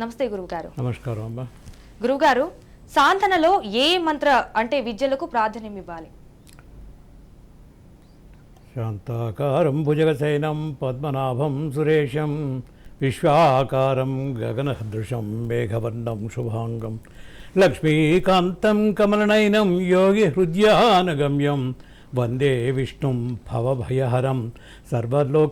నమస్తే గురువుగారు. నమస్కారం అమ్మా గురువుగారు సాధనలో ఏ మంత్ర అంటే విద్యలకు ప్రాధాన్యం ఇవ్వాలి? శాంతాకారం భుజగశయనం పద్మనాభం సురేశం విశ్వాకారం గగనసదృశం మేఘవర్ణం శుభాంగం లక్ష్మీకాంతం కమలనయనం యోగి హృదయానగమ్యం వందే విష్ణుం భవభయహరం సర్వలోకైకనాథం.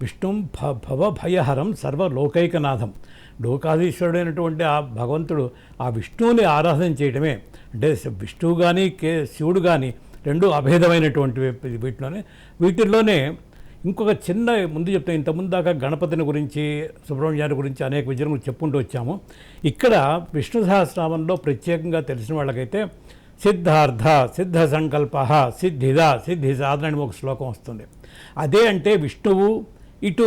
విష్ణుం భ భవభయహరం సర్వలోకైకనాథం. లోకాధీశ్వరుడైనటువంటి ఆ భగవంతుడు ఆ విష్ణువుని ఆరాధన చేయడమే అంటే విష్ణువు కానీ కే శివుడు కానీ రెండు అభేదమైనటువంటి వీటిలోనే. వీటిల్లోనే ఇంకొక చిన్న ముందు చెప్తాను ఇంతకుముందు దాకా గణపతిని గురించి సుబ్రహ్మణ్యాన్ని గురించి అనేక విజయములు చెప్పుకుంటూ వచ్చాము. ఇక్కడ విష్ణు సహస్రనామంలో ప్రత్యేకంగా తెలిసిన వాళ్ళకైతే సిద్ధార్థ సిద్ధ సంకల్ప సిద్ధిద సిద్ధి సాధన అని ఒక శ్లోకం వస్తుంది. అదే అంటే విష్ణువు ఇటు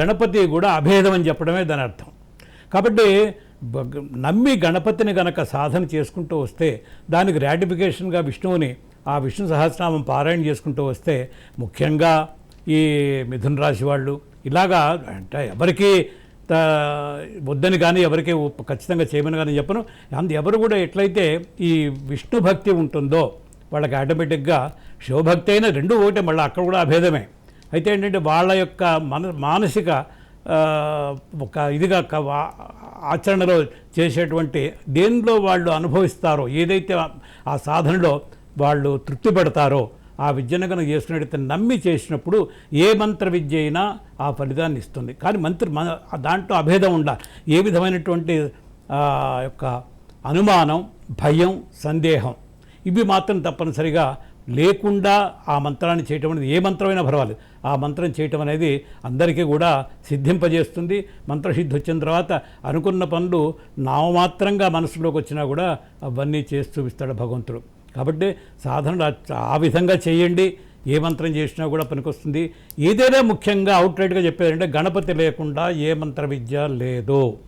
గణపతి కూడా అభేదం అని చెప్పడమే దాని అర్థం. కాబట్టి నమ్మి గణపతిని గనక సాధన చేసుకుంటూ వస్తే దానికి రాటిఫికేషన్గా విష్ణువుని ఆ విష్ణు సహస్రనామం పారాయణ చేసుకుంటూ వస్తే ముఖ్యంగా ఈ మిథున రాశి వాళ్ళు ఇలాగా అంటే ఎవరికి వద్దని కానీ ఎవరికి ఖచ్చితంగా చేయమని కానీ చెప్పను. అందు ఎవరు కూడా ఎట్లయితే ఈ విష్ణు భక్తి ఉంటుందో వాళ్ళకి ఆటోమేటిక్గా శివభక్తి అయినా రెండు ఒకటే మళ్ళీ అక్కడ కూడా అభేదమే. అయితే ఏంటంటే వాళ్ళ యొక్క మన మానసిక ఒక ఇదిగా ఆచరణలో చేసేటువంటి దేనిలో వాళ్ళు అనుభవిస్తారో ఏదైతే ఆ- సాధనలో వాళ్ళు తృప్తి పడతారో ఆ విద్యను కనుక చేసుకునేటైతే నమ్మి చేసినప్పుడు ఏ మంత్ర విద్య అయినా ఆ ఫలితాన్ని ఇస్తుంది. కానీ మంత్రి మన దాంట్లో అభేదం ఉండాలి. ఏ విధమైనటువంటి యొక్క అనుమానం భయం సందేహం ఇవి మాత్రం తప్పనిసరిగా లేకుండా ఆ మంత్రాన్ని చేయటం అనేది ఏ మంత్రమైనా పర్వాలేదు. ఆ మంత్రం చేయటం అనేది అందరికీ కూడా సిద్ధింపజేస్తుంది. మంత్రసిద్ధి వచ్చిన తర్వాత అనుకున్న పనులు నామమాత్రంగా మనసులోకి వచ్చినా కూడా అవన్నీ చేసి చూపిస్తాడు భగవంతుడు. కాబట్టి సాధన ఆ విధంగా చేయండి. ఏ మంత్రం చేసినా కూడా పనికొస్తుంది. ఏదైనా ముఖ్యంగా అవుట్లైట్గా చెప్పేదంటే గణపతి లేకుండా ఏ మంత్ర విద్య లేదు.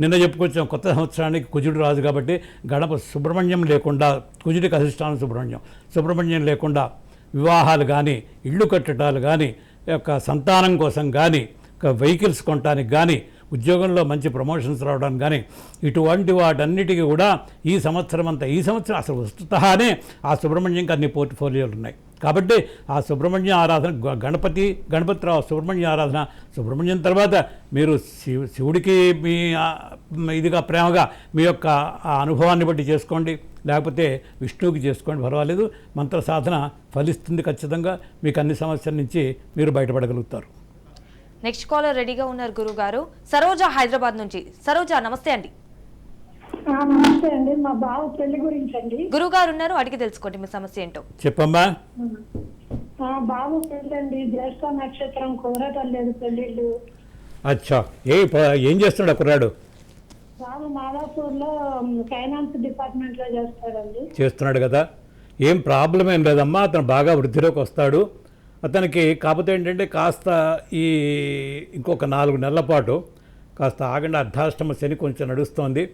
నిన్న చెప్పుకొచ్చాం కొత్త సంవత్సరానికి కుజుడు రాజు కాబట్టి గణప సుబ్రహ్మణ్యం లేకుండా కుజుడికి అధిష్టానం సుబ్రహ్మణ్యం. సుబ్రహ్మణ్యం లేకుండా వివాహాలు కానీ ఇళ్ళు కట్టడాలు కానీ యొక్క సంతానం కోసం కానీ ఒక వెహికల్స్ కొనడానికి కానీ ఉద్యోగంలో మంచి ప్రమోషన్స్ రావడానికి కానీ ఇటువంటి వాటన్నిటికీ కూడా ఈ సంవత్సరం అంతా ఈ సంవత్సరం అసలు వస్తుతహానే ఆ సుబ్రహ్మణ్యం అన్ని పోర్ట్ఫోలియోలు ఉన్నాయి. కాబట్టి ఆ సుబ్రహ్మణ్య ఆరాధన గ- గణపతి గణపతిరావు సుబ్రహ్మణ్య ఆరాధన సుబ్రహ్మణ్యం తర్వాత మీరు శివ శివుడికి మీ ఇదిగా ప్రేమగా మీ యొక్క అనుభవాన్ని బట్టి చేసుకోండి. లేకపోతే విష్ణువుకి చేసుకోండి. పర్వాలేదు. మంత్ర సాధన ఫలిస్తుంది ఖచ్చితంగా. మీకు అన్ని సమస్యల నుంచి మీరు బయటపడగలుగుతారు. నెక్స్ట్ కాలర్ రెడీగా ఉన్నారు గురువుగారు సరోజ హైదరాబాద్ నుంచి. సరోజ నమస్తే అండి. నమస్తే అండి. మా బావ పెళ్ళి గురించి అండి గురువుగారు ఉన్నారు అడిగి తెలుసుకోండి మీ సమస్య ఏంటో. చెప్పమ్మా. ఆ, బాబు పెళ్ళి అండి జ్యేష్ఠ నక్షత్రం కుదరటలేదు పెళ్ళిళ్ళు అచ్చా. ఏ ప- ఏం చేస్తున్నాడు ఆ కుర్రాడు? బాబు మాదాపూర్లో ఫైనాన్స్ డిపార్ట్మెంట్లో చేస్తాడండి. చేస్తున్నాడు కదా. ఏం ప్రాబ్లం ఏం లేదమ్మా. అతను బాగా వృద్ధిలోకి వస్తాడు. అతనికి కాకపోతే ఏంటంటే కాస్త ఈ ఇంకొక నాలుగు నెలల పాటు కాస్త ఆగండి. అర్ధాష్టమ శని కొంచెం నడుస్తోంది.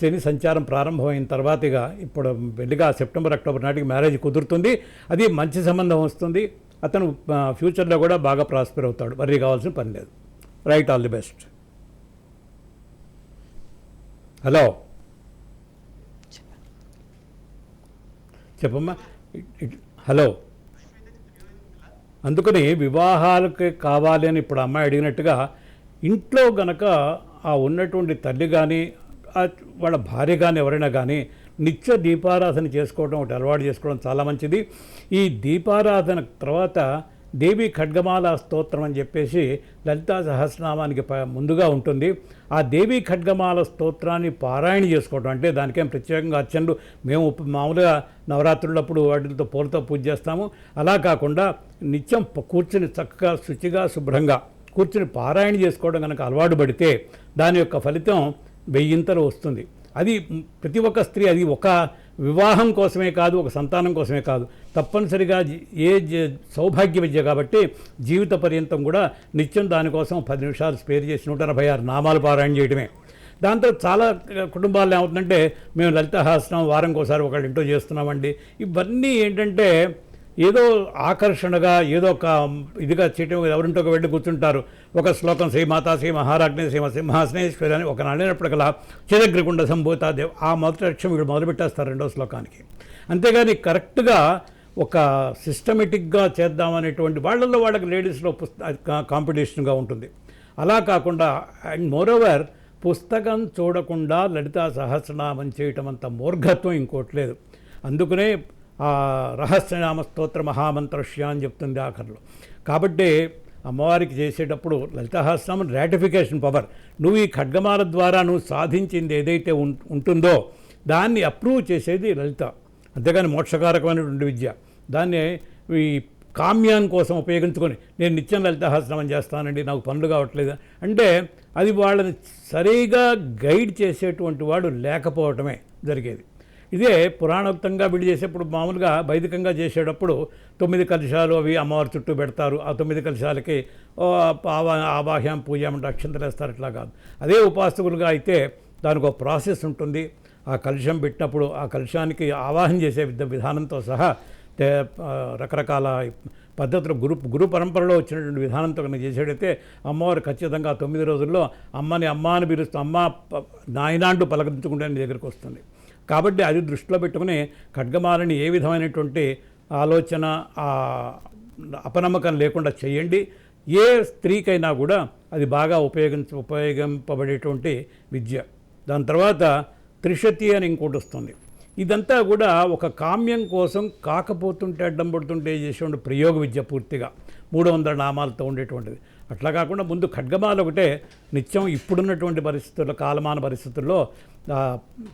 శని సంచారం ప్రారంభమైన తర్వాత ఇక ఇప్పుడు వెళ్ళిగా సెప్టెంబర్ అక్టోబర్ నాటికి మ్యారేజ్ కుదురుతుంది. అది మంచి సంబంధం వస్తుంది. అతను ఫ్యూచర్లో కూడా బాగా ప్రాస్పర్ అవుతాడు. వర్రీ కావాల్సిన పని లేదు. Right all the best. Hello? చెప్పమ్మా. హలో? అందుకని వివాహాలకి కావాలి అని ఇప్పుడు అమ్మాయి అడిగినట్టుగా ఇంట్లో గనక ఆ ఉన్నటువంటి తల్లి కానీ వాళ్ళ భార్య కానీ ఎవరైనా కానీ నిత్య దీపారాధన చేసుకోవడం ఒకటి అలవాటు చేసుకోవడం చాలా మంచిది. ఈ దీపారాధన తర్వాత దేవి ఖడ్గమాల స్తోత్రం అని చెప్పేసి లలితా సహస్రనామానికి ముందుగా ఉంటుంది. ఆ దేవి ఖడ్గమాల స్తోత్రాన్ని పారాయణ చేసుకోవడం అంటే దానికేం ప్రత్యేకంగా అర్చనలు మేము మామూలుగా నవరాత్రులప్పుడు వాటితో పూలతో పూజ చేస్తాము. అలా కాకుండా నిత్యం ప- కూర్చుని చక్కగా శుచిగా శుభ్రంగా కూర్చుని పారాయణ చేసుకోవడం కనుక అలవాటు పడితే దాని యొక్క ఫలితం వెయ్యింతలు వస్తుంది. అది ప్రతి ఒక్క స్త్రీ అది ఒక వివాహం కోసమే కాదు ఒక సంతానం కోసమే కాదు. తప్పనిసరిగా ఏ జ- సౌభాగ్య విద్య కాబట్టి జీవిత పర్యంతం కూడా నిత్యం దానికోసం పది నిమిషాలు స్పేర్ చేసి నూట ఎనభై ఆరు నామాలు పారాయణ చేయడమే దాంతో చాలా కుటుంబాలు ఏమవుతుందంటే మేము లలితహాసనం వారంకోసారి ఒకళ్ళు ఇంటో చేస్తున్నామండి. ఇవన్నీ ఏంటంటే ఏదో ఆకర్షణగా ఏదో ఒక ఇదిగా చేయటం ఎవరింటో ఒక వెళ్ళి కూర్చుంటారు. ఒక శ్లోకం శ్రీ మాతా శ్రీ మహారాజ్ఞి శ్రీ సింహాసనేశ్వరి అని ఒక నాడినప్పటికలా చిరగ్రిగుండ సంభూత దేవ్ ఆ మొదటి అక్షరం వీడు మొదలు పెట్టేస్తారు రెండో శ్లోకానికి. అంతేగాని కరెక్ట్గా ఒక సిస్టమేటిక్గా చేద్దామనేటువంటి వాళ్ళల్లో వాళ్ళకి లేడీస్లో పుస్త కాంపిటీషన్గా ఉంటుంది. అలా కాకుండా అండ్ మోరోవర్ పుస్తకం చూడకుండా లలితా సహస్రనామం చేయటం అంత మూర్ఘత్వం ఇంకోటి లేదు. అందుకనే రహస్యనామ స్తోత్ర మహామంత్రష్య అని చెప్తుంది ఆఖరిలో. కాబట్టి అమ్మవారికి చేసేటప్పుడు లలితాహస్నామం రాటిఫికేషన్ పవర్ నువ్వు ఈ ఖడ్గమాల ద్వారా నువ్వు సాధించింది ఏదైతే ఉం- ఉంటుందో దాన్ని అప్రూవ్ చేసేది లలిత. అంతేగాని మోక్షకారకమైనటువంటి విద్య. దాన్ని ఈ కామ్యాం కోసం ఉపయోగించుకొని నేను నిత్యం లలితాహస్నామం చేస్తానండి నాకు పనులు కావట్లేదు అంటే అది వాళ్ళని సరిగా గైడ్ చేసేటువంటి వాడు లేకపోవటమే జరిగేది. ఇదే పురాణోక్తంగా విడి చేసేప్పుడు మామూలుగా వైదికంగా చేసేటప్పుడు తొమ్మిది కలశాలు అవి అమ్మవారి చుట్టూ పెడతారు. ఆ తొమ్మిది కలశాలకి ఆవా ఆవాహ్యం పూజ అంటే అక్షంతలు వేస్తారు. ఇట్లా కాదు. అదే ఉపాసకులుగా అయితే దానికి ఒక ప్రాసెస్ ఉంటుంది. ఆ కలుషం పెట్టినప్పుడు ఆ కలుషానికి ఆవాహన చేసే విధానంతో సహా రకరకాల పద్ధతులు గురు గురు పరంపరలో వచ్చినటువంటి విధానంతో కనుక చేసేటైతే అమ్మవారు ఖచ్చితంగా తొమ్మిది రోజుల్లో అమ్మని అమ్మ అని పిలుస్తూ అమ్మ ప- నాయనాంటూ పలకరించుకుంటే నీ దగ్గరికి వస్తుంది. కాబట్టి అది దృష్టిలో పెట్టుకుని ఖడ్గమాలని ఏ విధమైనటువంటి ఆలోచన అపనమ్మకం లేకుండా చేయండి. ఏ స్త్రీకైనా కూడా అది బాగా ఉపయోగించ ఉపయోగింపబడేటువంటి విద్య. దాని తర్వాత త్రిశతి అని ఇంకోటి వస్తుంది. ఇదంతా కూడా ఒక కామ్యం కోసం కాకపోతుంటే అడ్డం పడుతుంటే చేసేటువంటి ప్రయోగ విద్య పూర్తిగా. మూడు వందల నామాలతో ఉండేటువంటిది. అట్లా కాకుండా ముందు ఖడ్గమాల ఒకటే నిత్యం ఇప్పుడున్నటువంటి పరిస్థితుల్లో కాలమాన పరిస్థితుల్లో ఆ,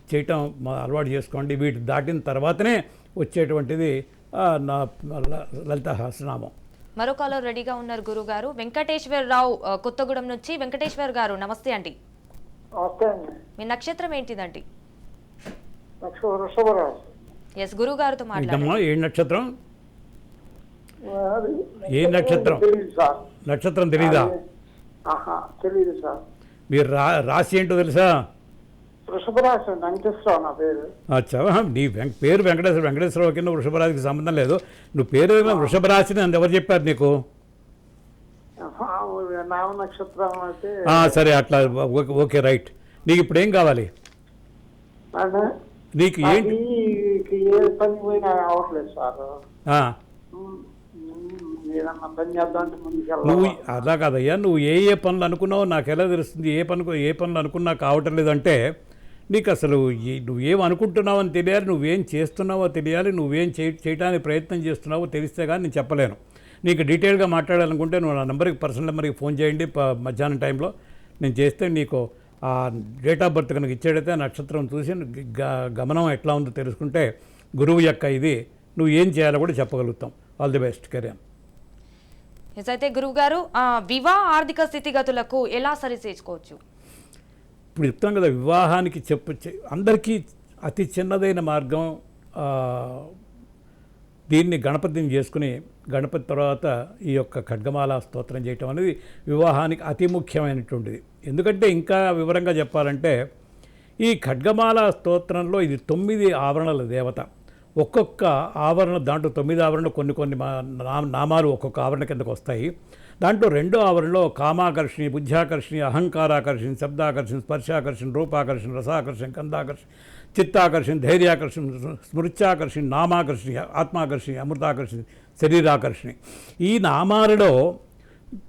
చేయటం అలవాటు చేసుకోండి. వీటి దాటిన తర్వాతనే వచ్చేటువంటిది ఆ, నా లలిత సహస్రనామం మరో కాలర్ రెడీగా ఉన్నారు గురుగారు. వెంకటేశ్వరరావు ఆ, కొత్తగూడెం నుంచి. వెంకటేశ్వర్ గారు నమస్తే అండి. మీ నక్షత్రం ఏంటిదండి? ఎస్ గురుగారితో మాట్లాడండి. ఇదమ్మా ఏ నక్షత్రం? ఏ నక్షత్రం? నక్షత్రం తెలీదా? ఆహా తెలియదు సార్. మీరు రా రాశి ఏంటో తెలుసా? వృషభరాజు అండి వెంకటేశ్వరరావు నా పేరు. అచ్చా నీ పేరు వెంకటేశ్వర వెంకటేశ్వరరావు కింద వృషభరాశికి సంబంధం లేదు. నువ్వు పేరు వృషభరాశిని అని ఎవరు చెప్పారు నీకు? నక్షత్రం అయితే. సరే అట్లా ఓకే రైట్. నీకు ఇప్పుడు ఏం కావాలి? నీకు ఏంటి? ఏ పని పోయినా అవ్వట్లేదు సార్. ఏదన్నా పని చేద్దాం అంటే నువ్వు అలా కాదయ్యా నువ్వు ఏ ఏ పనులు అనుకున్నావో నాకు ఎలా తెలుస్తుంది? ఏ పనులు ఏ పనులు అనుకున్నా కావటం లేదంటే నీకు అసలు ఈ- నువ్వేం అనుకుంటున్నావు అని తెలియాలి నువ్వేం చేస్తున్నావో తెలియాలి నువ్వేం చే చేయడానికి ప్రయత్నం చేస్తున్నావో తెలిస్తే కానీ నేను చెప్పలేను. నీకు డీటెయిల్గా మాట్లాడాలనుకుంటే నువ్వు నా నెంబర్కి పర్సనల్ నెంబర్కి ఫోన్ చేయండి. ప- మధ్యాహ్నం టైంలో నేను చేస్తే నీకు ఆ డేట్ ఆఫ్ బర్త్ కనుక ఇచ్చేటైతే నక్షత్రం చూసి గ- గమనం ఎట్లా ఉందో తెలుసుకుంటే గురువు యొక్క ఇది నువ్వు ఏం చేయాలో కూడా చెప్పగలుగుతాం. All the best career yes అయితే గురుగారు ఆ, వివాహ ఆర్థిక స్థితిగతులకు ఎలా సరిచేసుకోవచ్చు? ఇప్పుడు చెప్తాం కదా వివాహానికి చెప్పు అందరికీ అతి చిన్నదైన మార్గం దీన్ని గణపతిని చేసుకుని గణపతి తర్వాత ఈ యొక్క ఖడ్గమాల స్తోత్రం చేయటం అనేది వివాహానికి అతి ముఖ్యమైనటువంటిది. ఎందుకంటే ఇంకా వివరంగా చెప్పాలంటే ఈ ఖడ్గమాల స్తోత్రంలో ఇది తొమ్మిది ఆవరణల దేవత. ఒక్కొక్క ఆవరణ దాంట్లో తొమ్మిది ఆవరణలు కొన్ని కొన్ని మా- నామాలు ఒక్కొక్క ఆవరణ కిందకు వస్తాయి. దాంట్లో రెండో ఆవరణలో కామాకర్షణి బుద్ధ్యాకర్షణి అహంకారాకర్షణి శబ్దాకర్షణ స్పర్శాకర్షణ రూపాకర్షణ రసాకర్షణ కందాకర్షణ చిత్తాకర్షణ ధైర్యాకర్షణ స్మృత్యాకర్షణ నామాకర్షణి ఆత్మాకర్షణి అమృతాకర్షణి శరీరాకర్షణి. ఈ నామాలలో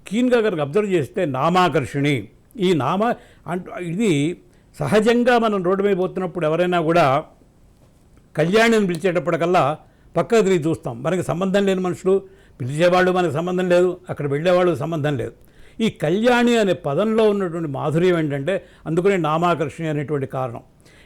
కీన్గా కనుక అబ్జర్వ్ చేస్తే నామాకర్షణి. ఈ నామ అంటూ ఇది సహజంగా మనం రోడ్డు మీద పోతున్నప్పుడు ఎవరైనా కూడా కళ్యాణిని పిలిచేటప్పటికల్లా పక్కకు తిరిగి చూస్తాం. మనకి సంబంధం లేని మనుషులు పిలిచేవాళ్ళు మనకు సంబంధం లేదు అక్కడ వెళ్ళేవాళ్ళు సంబంధం లేదు. ఈ కళ్యాణి అనే పదంలో ఉన్నటువంటి మాధుర్యం ఏంటంటే అందుకనే నామాకర్షణ అనేటువంటి కారణం.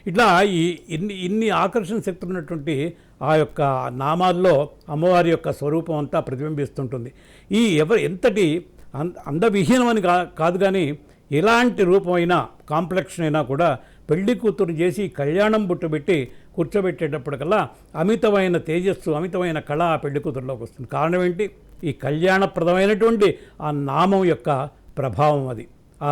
ఇట్లా ఈ ఇన్ని ఇన్ని ఆకర్షణ శక్తి ఉన్నటువంటి ఆ యొక్క నామాల్లో అమ్మవారి యొక్క స్వరూపం అంతా ప్రతిబింబిస్తుంటుంది. ఈ ఎవరు ఎంతటి అంద అందవిహీనమని కా కాదు కానీ ఎలాంటి రూపమైనా కాంప్లెక్షన్ అయినా కూడా పెళ్ళి కూతురు చేసి కళ్యాణం బుట్టబెట్టి కూర్చోబెట్టేటప్పటికల్లా అమితమైన తేజస్సు అమితమైన కళ ఆ పెళ్ళి కూతురులోకి వస్తుంది. కారణం ఏంటి? ఈ కళ్యాణప్రదమైనటువంటి ఆ నామం యొక్క ప్రభావం అది. ఆ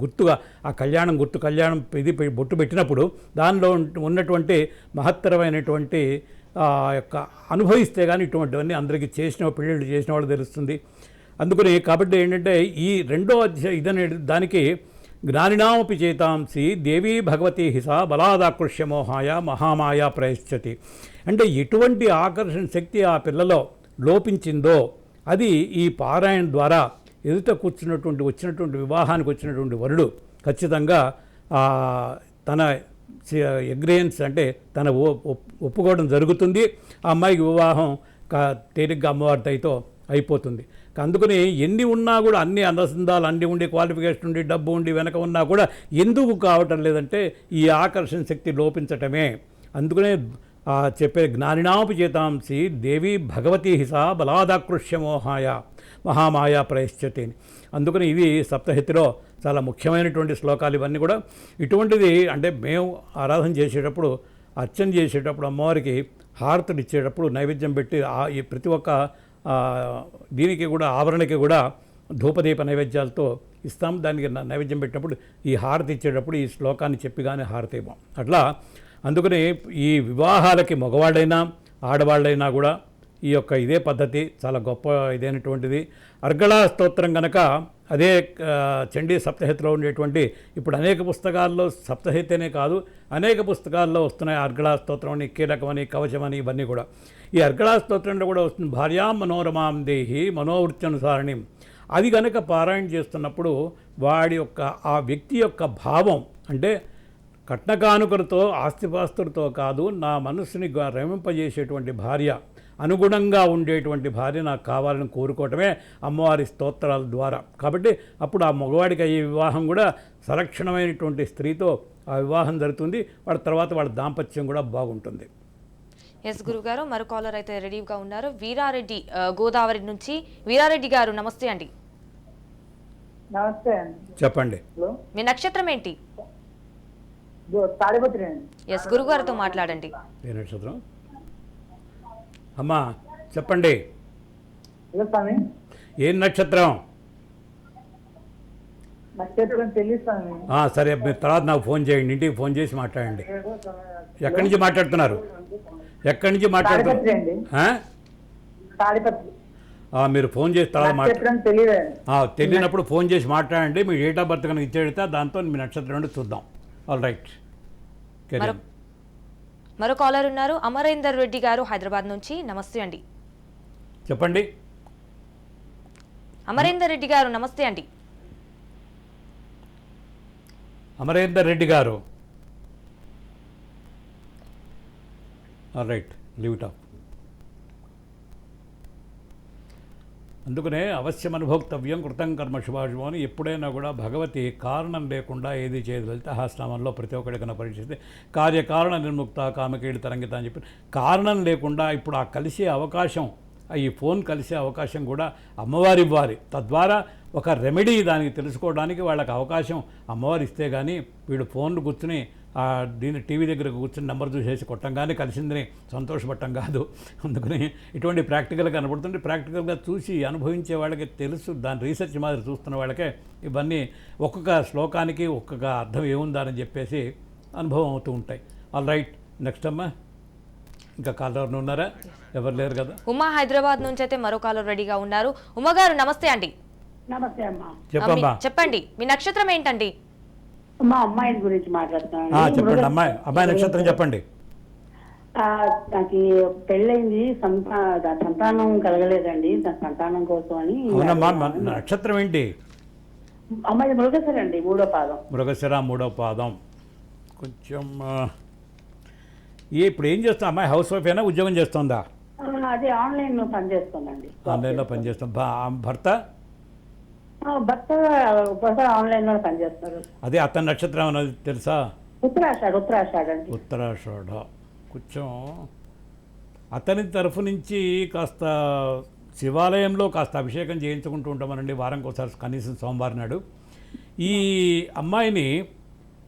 గుర్తుగా ఆ కళ్యాణం గుర్తు కళ్యాణం ఇది పె- బొట్టు పెట్టినప్పుడు దానిలో ఉన్నటువంటి మహత్తరమైనటువంటి ఆ యొక్క అనుభవిస్తే కానీ ఇటువంటివన్నీ అందరికీ చేసిన పెళ్ళిళ్ళు చేసిన వాళ్ళు తెలుస్తుంది. అందుకని కాబట్టి ఏంటంటే ఈ రెండో అధ్యాయ ఇదనే దానికి జ్ఞానినామపి చేతాంసి దేవీ భగవతి హిస బలాదాకృష్య మోహాయ మహామాయ ప్రయశ్చతి. అంటే ఎటువంటి ఆకర్షణ శక్తి ఆ పిల్లలో లోపించిందో అది ఈ పారాయణ ద్వారా ఎదుట కూర్చున్నటువంటి వచ్చినటువంటి వివాహానికి వచ్చినటువంటి వరుడు ఖచ్చితంగా తన ఎగ్రియన్స్ అంటే తన ఒప్- ఒప్పుకోవడం జరుగుతుంది. ఆ అమ్మాయికి వివాహం కా- తేలిగ్గా అమ్మవారి దయతో అయిపోతుంది. అందుకని ఎన్ని ఉన్నా కూడా అన్ని అందసిందాలు అన్ని ఉండి క్వాలిఫికేషన్ ఉండి డబ్బు ఉండి వెనక ఉన్నా కూడా ఎందుకు కావటం లేదంటే ఈ ఆకర్షణ శక్తి లోపించటమే. అందుకనే చెప్పే జ్ఞానినాపు చేతాంసి దేవి భగవతి హిస బలాదాకృష్య మోహాయ మహామాయ ప్రయశ్చతి అందుకని ఇవి సప్తహితిలో చాలా ముఖ్యమైనటువంటి శ్లోకాలు ఇవన్నీ కూడా. ఇటువంటిది అంటే మేము ఆరాధన చేసేటప్పుడు అర్చన చేసేటప్పుడు అమ్మవారికి హారతులు ఇచ్చేటప్పుడు నైవేద్యం పెట్టి ఈ ప్రతి ఒక్క దీనికి కూడా ఆవరణకి కూడా ధూపదీప నైవేద్యాలతో ఇస్తాం. దానికి నైవేద్యం పెట్టినప్పుడు ఈ హారతి ఇచ్చేటప్పుడు ఈ శ్లోకాన్ని చెప్పి కానీ హారతి ఇవ్వం అట్లా అందుకని ఈ వివాహాలకి మగవాళ్ళైనా ఆడవాళ్ళైనా కూడా ఈ యొక్క ఇదే పద్ధతి చాలా గొప్ప ఇదైనటువంటిది. అర్గళా స్తోత్రం కనుక అదే చండీ సప్తహితిలో ఉండేటువంటి ఇప్పుడు అనేక పుస్తకాల్లో సప్తహితనే కాదు అనేక పుస్తకాల్లో వస్తున్నాయి అర్గళా స్తోత్రం అని కీలకమని కవచమని ఇవన్నీ కూడా. ఈ అర్గళా స్తోత్రంలో కూడా వస్తుంది భార్యా మనోరమాం దేహి మనోవృత్యనుసారిణి అది కనుక పారాయణ చేస్తున్నప్పుడు వాడి యొక్క ఆ వ్యక్తి యొక్క భావం అంటే కట్నకానుకలతో ఆస్తిపాస్తులతో కాదు నా మనస్సుని రమింపజేసేటువంటి భార్య అనుగుణంగా ఉండేటువంటి భార్య నాకు కావాలని కోరుకోవటమే అమ్మవారి స్తోత్రాల ద్వారా. కాబట్టి అప్పుడు ఆ మగవాడికి అయ్యే వివాహం కూడా సలక్షణమైనటువంటి స్త్రీతో ఆ వివాహం జరుగుతుంది. వాడి తర్వాత వాళ్ళ దాంపత్యం కూడా బాగుంటుంది. ఎస్ గురుగారు మరో కాలర్ అయితే రెడీగా ఉన్నారు. వీరారెడ్డి గోదావరి నుంచి. వీరారెడ్డి గారు నమస్తే అండి. నమస్తే అండి. చెప్పండి. మీ నక్షత్రం ఏంటి? ఎస్ గురుగారితో మాట్లాడండి. ఏ నక్షత్రం? అమ్మా చెప్పండి. ఏం నక్షత్రం? నక్షత్రం తెలియదు స్వామి ఆ, సరే మీరు తర్వాత నాకు ఫోన్ చేయండి ఇంటికి ఫోన్ చేసి మాట్లాడండి. ఎక్కడి నుంచి మాట్లాడుతున్నారు? ఎక్కడి నుంచి మాట్లాడుతున్నారు? అండి. ఆ? తాడిపత్రి ఆ, మీరు ఫోన్ చేసి తర్వాత మాట్లా నక్షత్రం తెలియదండి ఆ, తెలియనప్పుడు ఫోన్ చేసి మాట్లాడండి మీ డేట్ ఆఫ్ బర్త్ కనుక ఇచ్చేడితే దాంతో మీ నక్షత్రం ఏంటో చూద్దాం. All right. మరో కాలర్ ఉన్నారు అమరేందర్ రెడ్డి గారు హైదరాబాద్ నుంచి. నమస్తే అండి. చెప్పండి. అమరేందర్ రెడ్డి గారు నమస్తే అండి. అమరేందర్ రెడ్డి గారు. ఆల్ రైట్ లీవ్ ఇట్ అందుకనే అవశ్యం అనుభోక్తవ్యం కృతం కర్మ శుభాశుభం అని ఎప్పుడైనా కూడా భగవతి కారణం లేకుండా ఏది చేయదు. లలితహాస్నామంలో ప్రతి ఒక్కడికి కన్నా కార్యకారణ నిర్ముక్త కామకేడి తరంగిత అని చెప్పి కారణం లేకుండా ఇప్పుడు ఆ కలిసే అవకాశం ఆ ఈ ఫోన్ కలిసే అవకాశం కూడా అమ్మవారి ఇవ్వాలి తద్వారా ఒక రెమెడీ దానికి తెలుసుకోవడానికి వాళ్ళకి అవకాశం అమ్మవారు ఇస్తే కానీ వీడు ఫోన్లు కూర్చుని ఆ దీన్ని టీవీ దగ్గర కూర్చుని నెంబర్ చూసేసి కొట్టంగానే కలిసిందని సంతోషపడటం కాదు. అందుకని ఇటువంటి ప్రాక్టికల్గా కనబడుతుంటే ప్రాక్టికల్గా చూసి అనుభవించే వాళ్ళకి తెలుసు దాని రీసెర్చ్ మాదిరి చూస్తున్న వాళ్ళకే ఇవన్నీ ఒక్కొక్క శ్లోకానికి ఒక్కొక్క అర్థం ఏముందని చెప్పేసి అనుభవం అవుతూ ఉంటాయి. ఆల్ రైట్ నెక్స్ట్ అమ్మా. ఇంకా కాలర్ ఉన్నారా? ఎవరు లేరు కదా? ఉమా హైదరాబాద్ నుంచి అయితే మరో కాలర్ రెడీగా ఉన్నారు. ఉమా గారు నమస్తే అండి. నమస్తే అమ్మా. చెప్పమ్మా. చెప్పండి. మీ నక్షత్రం ఏంటండి? మా అమ్మాయి గురించి మాట్లాడుతున్నాను చెప్పండి అమ్మాయి అమ్మాయి నక్షత్రం చెప్పండి. నాకు పెళ్ళైంది సంతానం కలగలేదండి సంతానం కోసం అని నక్షత్రం ఏంటి? అమ్మాయి మృగసరండి మూడో పాదం. మృగశిర మూడో పాదం. కొంచెం ఏ ఇప్పుడు ఏం చేస్తా అమ్మాయి హౌస్ వైఫ్ అయినా ఉద్యోగం చేస్తుందా? అదే ఆన్లైన్లో పనిచేస్తుందండి. ఆన్లైన్లో పనిచేస్తాం భర్త? భర్త భర్త ఆన్లైన్లో పనిచేస్తారు. అదే అతని నక్షత్రం అన్నది తెలుసా? ఉత్తరాషాఢ ఉత్తరాషాఢ అండి ఉత్తరాషాఢ. కొంచెం అతని తరఫు నుంచి కాస్త శివాలయంలో కాస్త అభిషేకం చేయించుకుంటూ ఉంటామనండి. వారంకి ఒకసారి కనీసం సోమవారం నాడు. ఈ అమ్మాయిని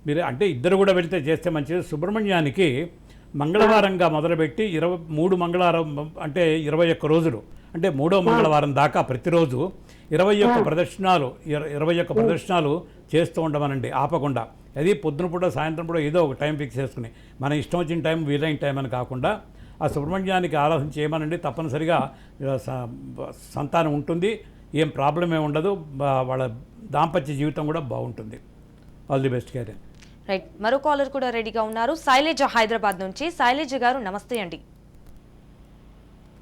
మీరు అంటే ఇద్దరు కూడా వెళితే చేస్తే మంచిది. సుబ్రహ్మణ్యానికి మంగళవారంగా మొదలుపెట్టి ఇరవై మూడు మంగళవారం అంటే ఇరవై ఒక్క రోజులు అంటే మూడో మంగళవారం దాకా ప్రతిరోజు ఇరవై ఒక్క ప్రదర్శనాలు ఇర- ఇరవై ఒక్క ప్రదర్శనాలు చేస్తూ ఉండమనండి ఆపకుండా. అది పొద్దున పూట సాయంత్రం పూట ఏదో ఒక టైం ఫిక్స్ చేసుకుని. మన ఇష్టం వచ్చిన టైం వీలైన టైం అని కాకుండా ఆ సుబ్రహ్మణ్యానికి ఆరాధన చేయమనండి. తప్పనిసరిగా సంతానం ఉంటుంది. ఏం ప్రాబ్లం ఏమి ఉండదు వాళ్ళ దాంపత్య జీవితం కూడా బాగుంటుంది. All the best career right. మరో కాలర్ కూడా రెడీగా ఉన్నారు. శైలేజ హైదరాబాద్ నుంచి. శైలేజ గారు నమస్తే అండి.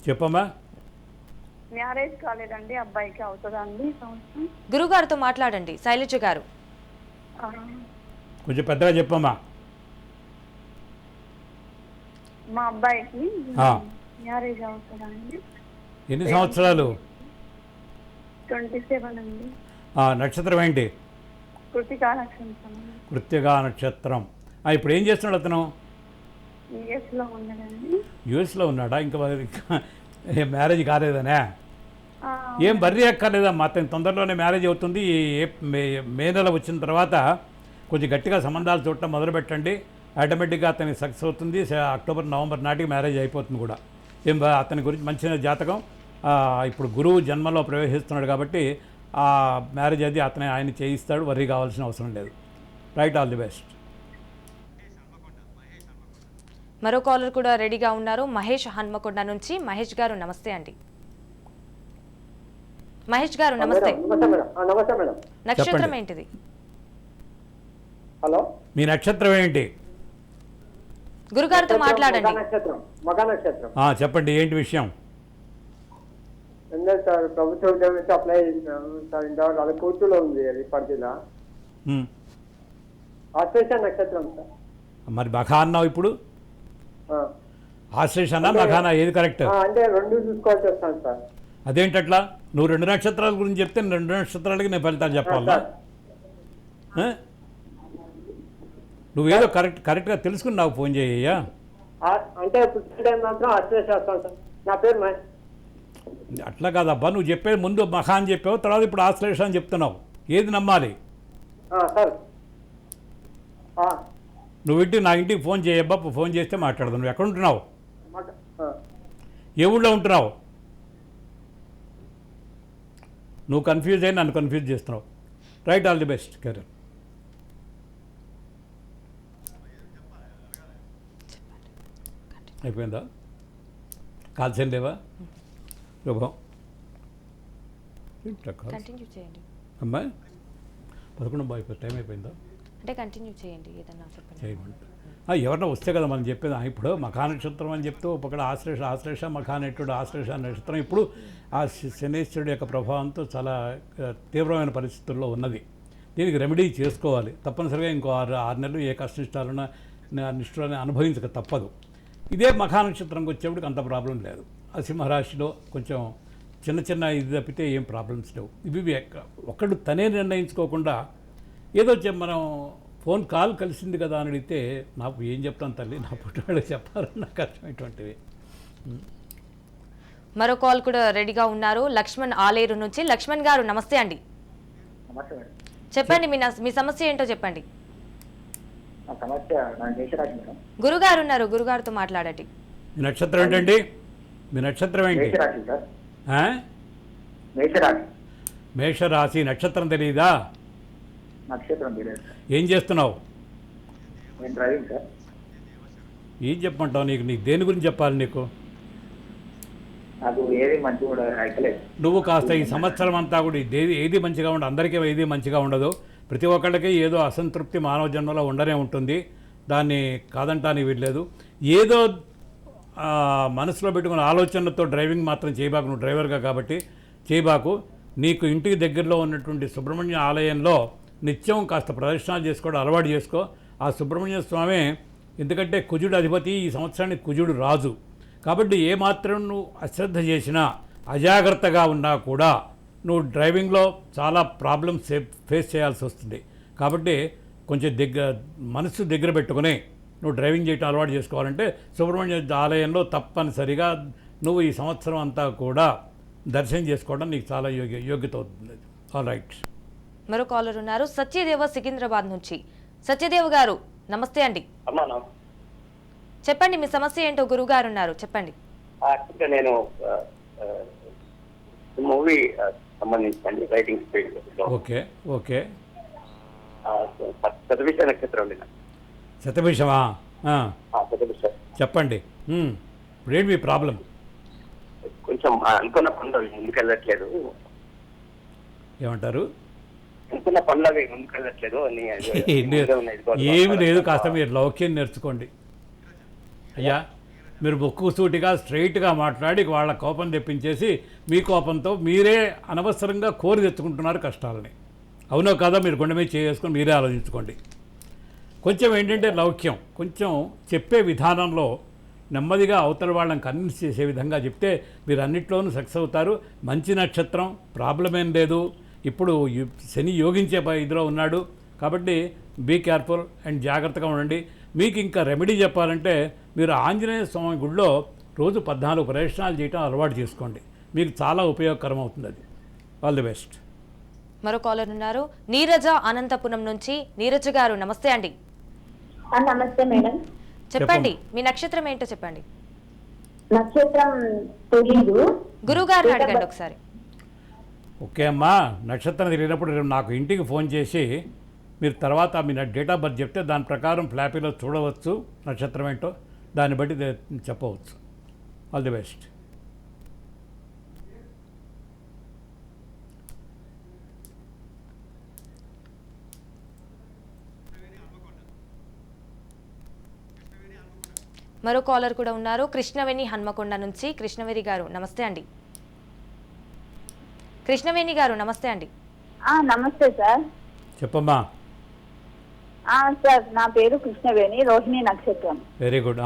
చెప్పమ్మా. మ్యారేజ్ కాలేదండి అబ్బాయికి అవుతుందా అండి సంవత్సరం. గురుగారితో మాట్లాడండి శైలేజ గారు. కొంచెం పెద్దగా చెప్పమ్మా. మా అబ్బాయికి ఆ. మ్యారేజ్ అవుతుందా అండి ఎన్ని సంవత్సరాలు? ట్వంటీ సెవెన్ అండి. ఆ, నక్షత్రం ఏంటి? కృతికా నక్షత్రం. కృత్యగా నక్షత్రం. ఆ, ఇప్పుడు ఏం చేస్తున్నాడు అతను? యుఎస్లో ఉన్నదండి యూఎస్లో ఉన్నాడా? ఇంకా మ్యారేజ్ కాలేదనే? ఏం బర్రీ అక్కర్లేదమ్మా. అతని తొందరలోనే మ్యారేజ్ అవుతుంది. మే నెల వచ్చిన తర్వాత కొంచెం గట్టిగా సంబంధాలు చూడటం మొదలు పెట్టండి ఆటోమేటిక్గా అతనికి సక్సెస్ అవుతుంది. అక్టోబర్ నవంబర్ నాటికి మ్యారేజ్ అయిపోతుంది కూడా. ఏం బా- అతని గురించి మంచి జాతకం. ఇప్పుడు గురువు జన్మలో ప్రవేశిస్తున్నాడు కాబట్టి ఆ మ్యారేజ్ అది అతనే ఆయన చేయిస్తాడు. వర్రీ కావాల్సిన అవసరం లేదు. Right all the best. మరో కాలర్ కూడా రెడీగా ఉన్నారు మహేష్ హన్మకొండ నుంచి. మహేష్ గారు నమస్తే అండి. మహేష్ గారు నమస్తే. నక్షత్రం చెప్పండి. ఏంటిది? హలో? మీ నక్షత్రం ఏంటి? గురుగారితో మాట్లాడండి. మగ నక్షత్రం మగ నక్షత్రం ఆ, చెప్పండి ఏంటి విషయం? ఎందుకంటే సార్ ప్రభుత్వ ఉద్యోగం అప్లై సార్ ఇంతవరకు అది కూర్చులో ఉంది అది పరిధిలో. ఆశ్లేష నక్షత్రం సార్. మరి మఖా అన్నావు ఇప్పుడు? ఆ. ఆశ్లేషనా మఖానా ఏది కరెక్ట్? అంటే రెండు చూసుకోవాల్సి వస్తాను సార్. అదేంటట్లా? నువ్వు రెండు నక్షత్రాల గురించి చెప్తే రెండు నక్షత్రాలకి నేను ఫలితాలు చెప్పాలా? నువ్వేదో కరెక్ట్ కరెక్ట్గా తెలుసుకుని నాకు ఫోన్ చేయ్యా అంటే నా పేరు అట్లా కాదబ్బా నువ్వు చెప్పేది ముందు మఖా అని చెప్పావు తర్వాత ఇప్పుడు ఆశ్లేష అని చెప్తున్నావు. ఏది నమ్మాలి? సార్. నువ్వు ఇంటికి నా ఇంటికి ఫోన్ చేయబ్బా ఫోన్ చేస్తే మాట్లాడదాం. నువ్వు ఎక్కడ ఉంటున్నావు. ఏ ఊళ్ళో ఉంటున్నావు? నువ్వు కన్ఫ్యూజ్ అయ్యి నన్ను కన్ఫ్యూజ్ చేస్తున్నావు. Right all the best career అయిపోయిందా? కాల్సిన లేవా? శుభం. అమ్మా పదకొండు బాయ్ టైం అయిపోయిందా? అంటే కంటిన్యూ చేయండి ఏదన్నా చెప్పండి. ఎవరన్నా వస్తే కదా మనం చెప్పేది. ఇప్పుడు మఖా నక్షత్రం అని చెప్తూ ఒకక్కడ ఆశ్లేష ఆశ్లేష మఖానటుడు ఆశ్లేష నక్షత్రం. ఇప్పుడు ఆ శనేశ్వరుడు యొక్క ప్రభావంతో చాలా తీవ్రమైన పరిస్థితుల్లో ఉన్నది. దీనికి రెమెడీ చేసుకోవాలి. తప్పనిసరిగా ఇంకో ఆరు ఆరు నెలలు ఏ కష్టిష్టాలను నిష్ఠులని అనుభవించక తప్పదు. ఇదే మఖా నక్షత్రంకి వచ్చేప్పటికి అంత ప్రాబ్లం లేదు. ఆ సింహరాశిలో కొంచెం చిన్న చిన్న ఇది తప్పితే ఏం ప్రాబ్లమ్స్ లేవు. ఇవి ఇవి ఒక్కడు తనే నిర్ణయించుకోకుండా ఏదో మనం ఫోన్ కాల్ కలిసింది కదా అని అడిగితే నాకు ఏం చెప్తాను తల్లి? నా పుట్టినవాళ్ళకి చెప్పాలని నాకు కష్టమైనటువంటివి మరో కాల్ కూడా రెడీగా ఉన్నారు. లక్ష్మణ్ ఆలేరు నుంచి. లక్ష్మణ్ గారు నమస్తే అండి. చెప్పండి మీ మీ సమస్య ఏంటో చెప్పండి. నా సమస్య నా మేషరాశి మేడం. గురుగారు ఉన్నారు. గురుగారితో మాట్లాడండి. మీ నక్షత్రం ఏంటండి? మీ నక్షత్రం ఏంటి? మేషరాశి మేషరాశి నక్షత్రం తెలియదా నక్షత్రం ఏం చేస్తున్నావు? నేను డ్రైవింగ్ సార్. ఏం చెప్పమంటావు నీకు? నీకు దేని గురించి చెప్పాలి నీకు? నాకు ఏది మంచి కూడా నువ్వు కాస్త ఈ సంవత్సరం అంతా కూడా ఏది ఏది మంచిగా ఉండదు అందరికీ ఏది మంచిగా ఉండదు. ప్రతి ఒక్కళ్ళకి ఏదో అసంతృప్తి మానవ జన్మలో ఉండనే ఉంటుంది. దాన్ని కాదంటానికి వీల్లేదు. ఏదో మనసులో పెట్టుకున్న ఆలోచనలతో డ్రైవింగ్ మాత్రం చేయబాకు నువ్వు డ్రైవర్గా కాబట్టి చేయబాకు నీకు ఇంటికి దగ్గరలో ఉన్నటువంటి సుబ్రహ్మణ్య ఆలయంలో నిత్యం కాస్త ప్రదర్శనలు చేసుకోవడం అలవాటు చేసుకో. ఆ సుబ్రహ్మణ్య స్వామి ఎందుకంటే కుజుడు అధిపతి ఈ సంవత్సరానికి కుజుడు రాజు. కాబట్టి ఏమాత్రం నువ్వు అశ్రద్ధ చేసినా అజాగ్రత్తగా ఉన్నా కూడా నువ్వు డ్రైవింగ్లో చాలా ప్రాబ్లమ్స్ ఫేస్ చేయాల్సి వస్తుంది. కాబట్టి కొంచెం దగ్గర మనసు దగ్గర పెట్టుకుని నువ్వు డ్రైవింగ్ చేయటం అలవాటు చేసుకోవాలంటే సుబ్రహ్మణ్య ఆలయంలో తప్పనిసరిగా నువ్వు ఈ సంవత్సరం అంతా కూడా దర్శనం చేసుకోవడం నీకు చాలా యోగ్య యోగ్యత అవుతుంది. ఆల్ రైట్ మరో కాలర్ ఉన్నారు. సత్యదేవ సికింద్రాబాద్ నుంచి. సత్యదేవ్ గారు నమస్తే అండి. చెప్పండి మీ సమస్య ఏంటో గురుగారు ఉన్నారు. చెప్పండి. నేను మూవీ సంబంధించండి రైటింగ్ స్పీడ్ ఓకే ఓకే. చతుర్విష నక్షత్రం అండి. శతభిషమా చతుర్విష చెప్పండి. ఇప్పుడు ఏంటి మీ ప్రాబ్లం? కొంచెం అనుకున్న పనులు అవి ముందుకు వెళ్ళట్లేదు. ఏమంటారు? పనులు అవి అని ఏమి లేదు కాస్త మీరు లౌక్యం నేర్చుకోండి. అయ్యా మీరు బొక్కు సూటిగా స్ట్రైట్గా మాట్లాడి వాళ్ళ కోపం తెప్పించేసి మీ కోపంతో మీరే అనవసరంగా కోరి తెచ్చుకుంటున్నారు కష్టాలని. అవునో కాదా మీరు గుండె మీద చేసుకొని మీరే ఆలోచించుకోండి. కొంచెం ఏంటంటే లౌక్యం. కొంచెం చెప్పే విధానంలో నెమ్మదిగా అవతల వాళ్ళని కన్విన్స్ చేసే విధంగా చెప్తే మీరు అన్నిట్లోనూ సక్సెస్ అవుతారు. మంచి నక్షత్రం ప్రాబ్లం ఏం లేదు. ఇప్పుడు యు- శని యోగించే ఇదిలో ఉన్నాడు. కాబట్టి బీ కేర్ఫుల్ అండ్ జాగ్రత్తగా ఉండండి. మీకు ఇంకా రెమెడీ చెప్పాలంటే మీరు ఆంజనేయ స్వామి గుడిలో రోజు పద్నాలుగు ప్రదక్షిణాలు చేయటం అలవాటు చేసుకోండి. మీకు చాలా ఉపయోగకరం అవుతుంది అది. ఆల్ ది బెస్ట్ మరో కాలర్ ఉన్నారు. నీరజ అనంతపురం నుంచి నీరజ గారు నమస్తే అండి. నమస్తే మేడం. చెప్పండి. మీ నక్షత్రం ఏంటో చెప్పండి. నక్షత్రం తెలీదు. గురువు గారిని అడగండి ఒకసారి. ఓకే అమ్మా నక్షత్రం తిరిగినప్పుడు రేపు నాకు ఇంటికి ఫోన్ చేసి మీరు తర్వాత మీ డేట్ ఆఫ్ బర్త్ చెప్తే దాని ప్రకారం ఫ్లాపీలో చూడవచ్చు నక్షత్రం ఏంటో దాన్ని బట్టి చెప్పవచ్చు. ఆల్ ది బెస్ట్ మరో కాలర్ కూడా ఉన్నారు కృష్ణవేణి హన్మకొండ నుంచి. కృష్ణవేణి గారు నమస్తే అండి. కృష్ణవేణి గారు నమస్తే అండి. ఆ, నమస్తే సార్. చెప్పమ్మా. ఆ, సార్ నా పేరు కృష్ణవేణి రోహిణి నక్షత్రం. వెరీ గుడ్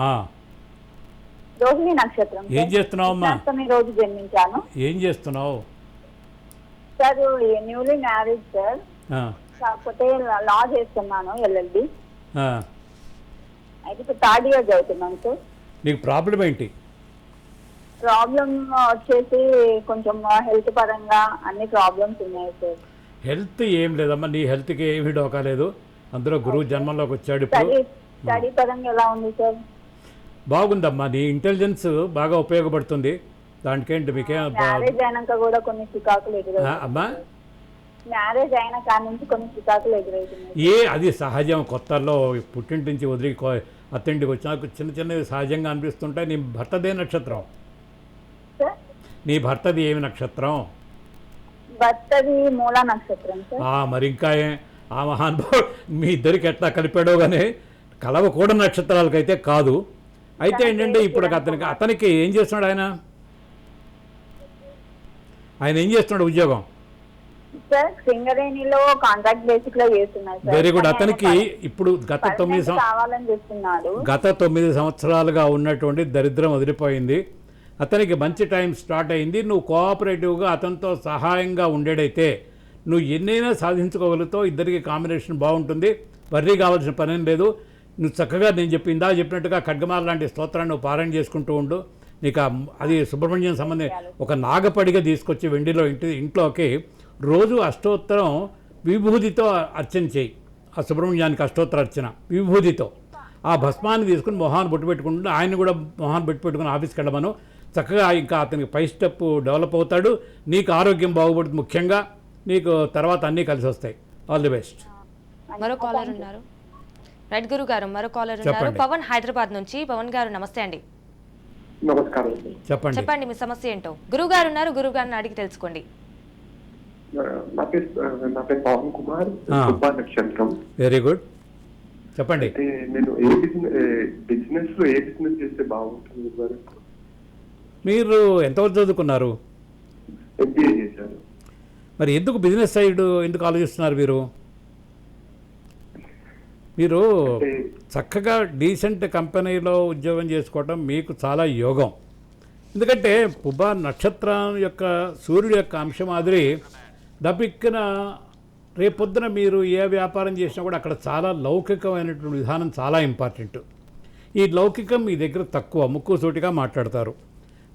రోహిణి నక్షత్రం ఏం చేస్తున్నావమ్మా? అష్టమి రోజు జన్మించాను. ఏం చేస్తున్నావు? Sir newly marriage sir. ఆ, కాకపోతే లా చేస్తున్నాను ఎల్ఎల్బి ఆ. అయితే ఇప్పుడు థర్డ్ ఇయర్ చదువుతున్నాను సార్. నీకు ప్రాబ్లం ఏంటి? ప్రాబ్లం వచ్చేసి కొంచెం హెల్త్ పరంగా అన్ని ప్రాబ్లమ్స్ ఉన్నాయి సార్ హెల్త్ ఏం లేదమ్మా నీ హెల్త్కి ఏమీ డోకా లేదు. అందులో గురువు జన్మంలోకి వచ్చాడు ఇప్పుడు. స్టడీ స్టడీ పరంగా ఎలా ఉంది సార్ బాగుందమ్మా నీ ఇంటెలిజెన్స్ బాగా ఉపయోగపడుతుంది. దానికేంటి మీకేం మ్యారేజ్ అయినాక కూడా కొన్ని చికాకులు ఆ, ఎదురవుతున్నాయి అమ్మా? మ్యారేజ్ అయిన కాడి నుంచి కొన్ని చికాకులు ఎదురవుతున్నాయి ఏ అది సహజం. కొత్తల్లో పుట్టింటి నుంచి వదిలి అత్తింటికి వచ్చినాక చిన్న చిన్నవి సహజంగా అనిపిస్తుంటాయి. నీ భర్తదే నక్షత్రం. నీ భర్తది ఏమి నక్షత్రం? భర్తది మూలా నక్షత్రం మరి ఇంకా ఆ మహానుభావుడు మీ ఇద్దరికి ఎట్లా కలిపాడో కానీ కలవకూడని నక్షత్రాలకైతే కాదు. అయితే ఏంటంటే ఇప్పుడు అతనికి అతనికి ఏం చేస్తున్నాడు ఆయన? ఆయన ఏం చేస్తున్నాడు ఉద్యోగం? సార్ సింగరేణిలో కాంట్రాక్ట్ బేసిక్లో చేస్తున్నారు సార్. వెరీ గుడ్ అతనికి ఇప్పుడు గత తొమ్మిది గత తొమ్మిది సంవత్సరాలుగా ఉన్నటువంటి దరిద్రం వదిలిపోయింది. అతనికి మంచి టైం స్టార్ట్ అయింది. నువ్వు కోఆపరేటివ్గా అతనితో సహాయంగా ఉండేడైతే నువ్వు ఎన్నైనా సాధించుకోగలుగుతావు. ఇద్దరికి కాంబినేషన్ బాగుంటుంది. వర్రీ కావాల్సిన పనేం లేదు. నువ్వు చక్కగా నేను చెప్పి ఇందా చెప్పినట్టుగా ఖడ్గమాల లాంటి స్తోత్రాన్ని నువ్వు పారాయణ చేసుకుంటూ ఉండు. నీకు అది సుబ్రహ్మణ్యం సంబంధించి ఒక నాగపడిగా తీసుకొచ్చి వెండిలో ఇంటి ఇంట్లోకి రోజు అష్టోత్తరం విభూతితో అర్చన చేయి. ఆ సుబ్రహ్మణ్యానికి అష్టోత్తర అర్చన విభూతితో. ఆ భస్మాన్ని తీసుకుని మొహాన్ని బొట్టు పెట్టుకుంటే ఆయన కూడా మొహాన్ని బొట్టు పెట్టుకుని ఆఫీస్కి వెళ్ళమను. చక్కగా ఇంకా అతనికి పై స్టెప్ డెవలప్ అవుతాడు. నీకు ఆరోగ్యం బాగుపడుతుంది ముఖ్యంగా. నీకు తర్వాత అన్నీ కలిసి వస్తాయి. ఆల్ ది బెస్ట్ మరో కాలర్ ఉన్నారు. రైట్ గురు గారు మరో కాలర్ ఉన్నారు. చెప్పండి. పవన్ హైదరాబాద్ నుంచి. పవన్ గారు నమస్తే అండి. నమస్కారం చెప్పండి. చెప్పండి మీ సమస్య ఏంటో. గురువు గారు ఉన్నారు. గురువు గారిని అడిగి తెలుసుకోండి. నా పేరు నా పేరు పవన్ కుమార్. సుబ్బా నక్షత్రం. వెరీ గుడ్ చెప్పండి. నేను ఏ బిజినెస్ బిజినెస్లో ఏ బిజినెస్ చేస్తే బాగుంటుంది గారు? మీరు ఎంతవరకు చదువుకున్నారు? మరి ఎందుకు బిజినెస్ సైడ్ ఎందుకు ఆలోచిస్తున్నారు మీరు? మీరు చక్కగా డీసెంట్ కంపెనీలో ఉద్యోగం చేసుకోవటం మీకు చాలా యోగం. ఎందుకంటే పుబ్బ నక్షత్రం యొక్క సూర్యుడు యొక్క అంశం మాదిరి దపిక్కిన రేపొద్దున మీరు ఏ వ్యాపారం చేసినా కూడా అక్కడ చాలా లౌకికమైనటువంటి విధానం చాలా ఇంపార్టెంట్ ఈ లౌకికం మీ దగ్గర తక్కువ ముక్కు సూటిగా మాట్లాడతారు.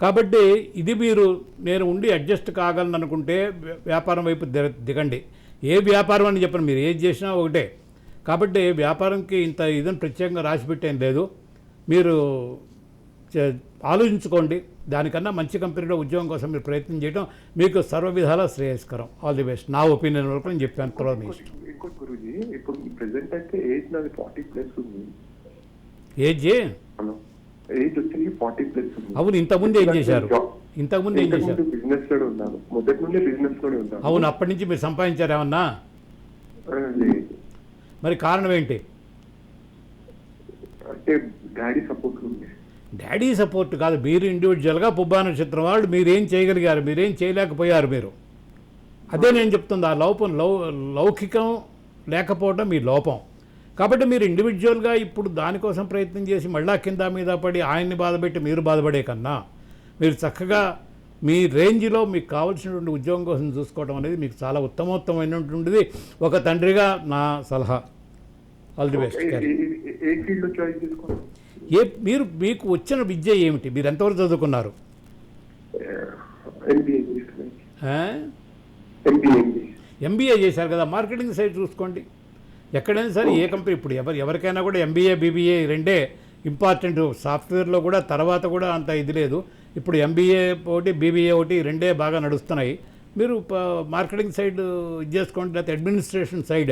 కాబట్టి ఇది మీరు నేను ఉండి అడ్జస్ట్ కాగలను అనుకుంటే వ్య- వ్యాపారం వైపు దిగ- దిగండి. ఏ వ్యాపారం అని చెప్పను మీరు ఏది చేసినా ఒకటే. కాబట్టి వ్యాపారంకి ఇంత ఇదని ప్రత్యేకంగా రాసి పెట్టేం లేదు. మీరు ఆలోచించుకోండి. దానికన్నా మంచి కంపెనీలో ఉద్యోగం కోసం మీరు ప్రయత్నం చేయడం మీకు సర్వ విధాల శ్రేయస్కరం. ఆల్ ది బెస్ట్ నా ఒపీనియన్ వరకు నేను చెప్పాను. తర్వాత మీ ఇష్టం ఇంకోటి గురుజీ ఇప్పుడు ప్రెసెంట్ అయితే ఏజ్ నాది ఫార్టీ ప్లస్ ఉంది. ఏజ్ ఏజ్ వచ్చి ఫార్టీ ప్లస్ అవును ఇంతకుముందు ఏం చేశారు? ఇంతకుముందు ఏం చేశారు? బిజినెస్లోనే ఉన్నాను. మొదటి నుండి బిజినెస్లోనే ఉన్నాను. అవును అప్పటి నుంచి మీరు సంపాదించారు ఏమన్నా? మరి కారణం ఏంటి? అంటే డాడీ సపోర్ట్ ఉంది డాడీ సపోర్ట్ కాదు మీరు ఇండివిజువల్గా పుబ్బా నక్షత్రం వాళ్ళు మీరేం చేయగలిగారు మీరేం చేయలేకపోయారు మీరు? అదే నేను చెప్తుంది ఆ లోపం లౌ లౌకికం లేకపోవడం మీ లోపం. కాబట్టి మీరు ఇండివిజువల్గా ఇప్పుడు దానికోసం ప్రయత్నం చేసి మళ్ళా కింద మీద పడి ఆయన్ని బాధపెట్టి మీరు బాధపడే కన్నా మీరు చక్కగా మీ రేంజ్లో మీకు కావాల్సినటువంటి ఉద్యోగం కోసం చూసుకోవడం అనేది మీకు చాలా ఉత్తమోత్తమైనటువంటిది. ఒక తండ్రిగా నా సలహా. ఆల్ ది బెస్ట్ ఏ- మీరు మీకు వచ్చిన విద్య ఏమిటి? మీరు ఎంతవరకు చదువుకున్నారు? ఎంబీఏ ఎంబీఏ చేశారు కదా. మార్కెటింగ్ సైడ్ చూసుకోండి. ఎక్కడైనా సరే ఏ కంపెనీ ఇప్పుడు ఎవరు ఎవరికైనా కూడా ఎంబీఏ బీబీఏ రెండే ఇంపార్టెంట్ సాఫ్ట్వేర్లో కూడా తర్వాత కూడా అంత ఇది లేదు. ఇప్పుడు ఎంబీఏ ఒకటి బీబీఏ ఒకటి రెండే బాగా నడుస్తున్నాయి. మీరు మార్కెటింగ్ సైడ్ ఇది చేసుకోండి లేకపోతే అడ్మినిస్ట్రేషన్ సైడ్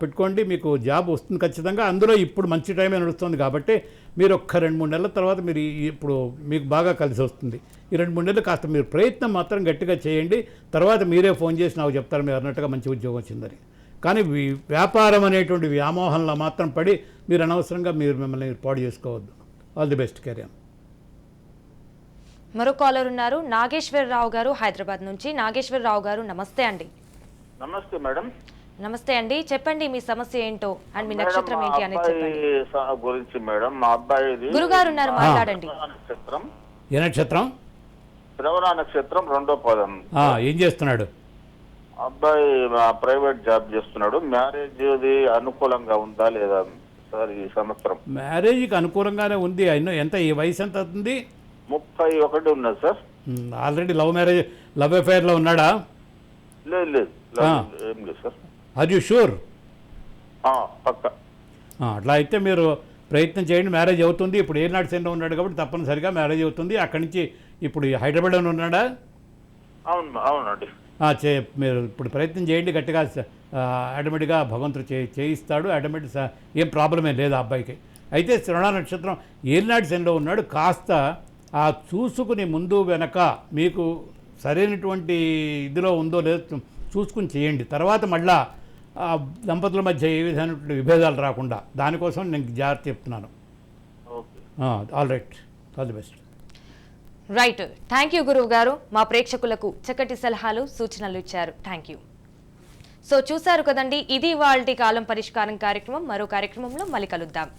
పెట్టుకోండి మీకు జాబ్ వస్తుంది ఖచ్చితంగా. అందులో ఇప్పుడు మంచి టైమే నడుస్తుంది కాబట్టి మీరు ఒక్క రెండు మూడు నెలల తర్వాత మీరు ఇప్పుడు మీకు బాగా కలిసి వస్తుంది. ఈ రెండు మూడు నెలలు కాస్త మీరు ప్రయత్నం మాత్రం గట్టిగా చేయండి. తర్వాత మీరే ఫోన్ చేసి నాకు చెప్తారు మీరు అన్నట్టుగా మంచి ఉద్యోగం వచ్చిందని. కానీ వ్యాపారం అనేటువంటి వ్యామోహంలో మాత్రం పడి మీరు అనవసరంగా మీరు మిమ్మల్ని పాడు చేసుకోవద్దు. ఆల్ ది బెస్ట్ కెరియర్ మరో కాలర్ ఉన్నారు నాగేశ్వరరావు గారు హైదరాబాద్ నుంచి. నాగేశ్వరరావు గారు నమస్తే అండి. నమస్తే మేడం. నమస్తే అండి. చెప్పండి మీ సమస్య ఏంటో అండ్ మీ నక్షత్రం ఏంటి అనేది అబ్బాయి చెప్పండి గురించి మేడం. మా అబ్బాయిది గురుగారు ఉన్నారు మాట్లాడండి. నక్షత్రం. ఏ నక్షత్రం? శ్రవణ నక్షత్రం రెండో పదం. ఆ, ఏం చేస్తున్నాడు? అబ్బాయి ప్రైవేట్ జాబ్ చేస్తున్నాడు. మ్యారేజ్ అనుకూలంగా ఉందా లేదా సార్ ఈ సంవత్సరం? మ్యారేజ్కి అనుకూలంగానే ఉంది. అయినా ఎంత? ఈ వయసు ఎంత అవుతుంది? ముప్పై ఒకటి ఉన్నది sir. Already love marriage love అఫైర్లో ఉన్నాడా? లేదు లేదు. ఏం లేదు సార్. ఆర్ యూ షూర్ పక్క. అట్లా అయితే మీరు ప్రయత్నం చేయండి. మ్యారేజ్ అవుతుంది. ఇప్పుడు ఏనాడు సెంటర్ ఉన్నాడు కాబట్టి తప్పనిసరిగా మ్యారేజ్ అవుతుంది. అక్కడి నుంచి ఇప్పుడు హైదరాబాద్లో ఉన్నాడా? అవును అవునండి. చే మీరు ఇప్పుడు ప్రయత్నం చేయండి గట్టిగా ఆటోమేటిక్గా భగవంతుడు చే చేయిస్తాడు ఆటోమేటిక్ ఏం ప్రాబ్లమే లేదు ఆ అబ్బాయికి. అయితే శ్రవణ నక్షత్రం ఏలినాటి శనిలో ఉన్నాడు కాస్త ఆ చూసుకుని ముందు వెనక మీకు సరైనటువంటి ఇదిలో ఉందో లేదో చూసుకుని చేయండి. తర్వాత మళ్ళా ఆ దంపతుల మధ్య ఏ విధమైనటువంటి విభేదాలు రాకుండా దానికోసం నేను జాగ్రత్త చెప్తున్నాను. All right. All the best. Right. Thank you గురువు గారు. మా ప్రేక్షకులకు చక్కటి సలహాలు సూచనలు ఇచ్చారు. Thank you. సో చూశారు కదండి ఇది వాళ్ళ కాలం పరిష్కారం కార్యక్రమం. మరో కార్యక్రమంలో మళ్ళీ కలుద్దాం.